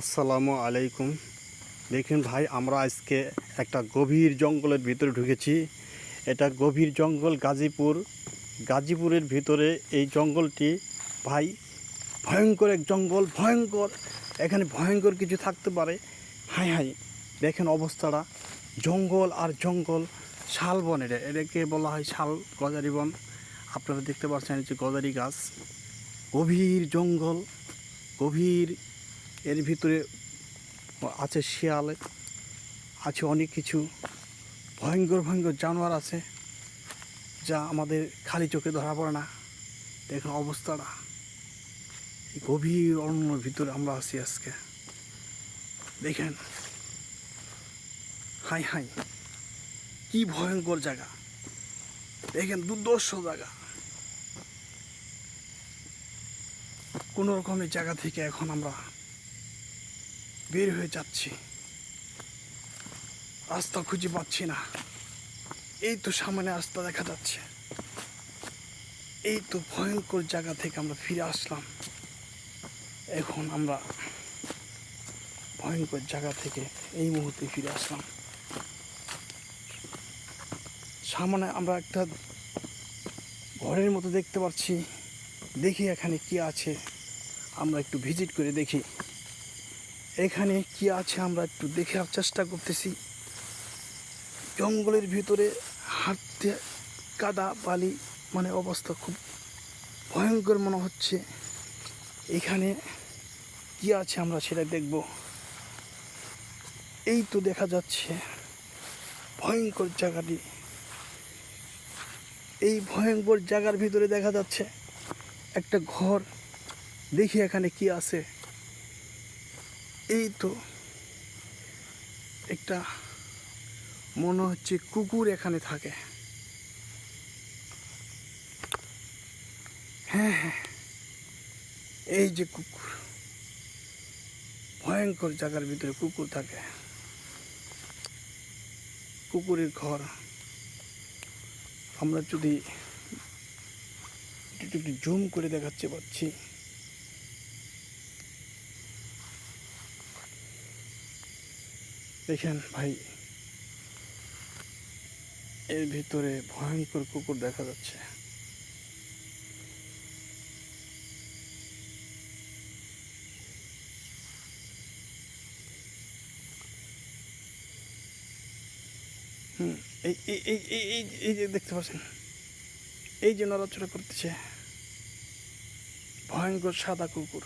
আসসালামু আলাইকুম। দেখুন ভাই, আমরা আজকে একটা গভীর জঙ্গলের ভিতরে ঢুকেছি। এটা গভীর জঙ্গল গাজীপুর। গাজীপুরের ভিতরে এই জঙ্গলটি ভাই, ভয়ঙ্কর এক জঙ্গল, ভয়ঙ্কর। এখানে ভয়ঙ্কর কিছু থাকতে পারে। হাই হাই, দেখেন অবস্থাটা। জঙ্গল আর জঙ্গল, শাল বন এটা এটাকে বলা হয় শাল গজারি বন। আপনারা দেখতে পাচ্ছেন যে গজারি গাছ। গভীর জঙ্গল, গভীর এর ভিতরে আছে শিয়াল, আছে অনেক কিছু। ভয়ঙ্কর ভয়ঙ্কর জানোয়ার আছে, যা আমাদের খালি চোখে ধরা পড়ে না। দেখুন অবস্থাটা। গভীর অরণ্যের ভিতরে আমরা আছি আজকে। দেখেন। হাই হাই। কি ভয়ঙ্কর জায়গা। দেখেন দুর্দর্শ জায়গা। কোনো রকমের জায়গা থেকে এখন আমরা বের হয়ে যাচ্ছি। রাস্তা খুঁজে পাচ্ছি না। এই তো সামনে রাস্তা দেখা যাচ্ছে। এই তো ভয়ঙ্কর জায়গা থেকে আমরা ফিরে আসলাম। এখন আমরা ভয়ঙ্কর জায়গা থেকে এই মুহূর্তে ফিরে আসলাম। সামনে আমরা একটা ঘরের মতো দেখতে পাচ্ছি। দেখি এখানে কি আছে। আমরা একটু ভিজিট করে দেখি। এখানে কি আছে আমরা একটু দেখার চেষ্টা করতেছি। জঙ্গলের ভিতরে হাঁটতে কাদা বালি মানে অবস্থা খুব ভয়ঙ্কর মনে হচ্ছে। এখানে কি আছে আমরা সেটা দেখব। এই তো দেখা যাচ্ছে ভয়ঙ্কর জায়গাটি। এই ভয়ঙ্কর জায়গার ভিতরে দেখা যাচ্ছে একটা ঘর। দেখি এখানে কি আছে। এই তো একটা মনে হচ্ছে কুকুর এখানে থাকে। হ্যাঁ হ্যাঁ। এই যে কুকুর। ভয়ঙ্কর জায়গার ভিতরে কুকুর থাকে। কুকুরের ঘর। আমরা যদি একটু একটু জুম করে দেখাচ্ছে পাচ্ছি দেখেন ভাই, এর ভিতরে ভয়ঙ্কর কুকুর দেখা যাচ্ছে। এই যে দেখতে পাচ্ছেন, এই যে নড়াচড়া করতেছে, ভয়ঙ্কর সাদা কুকুর।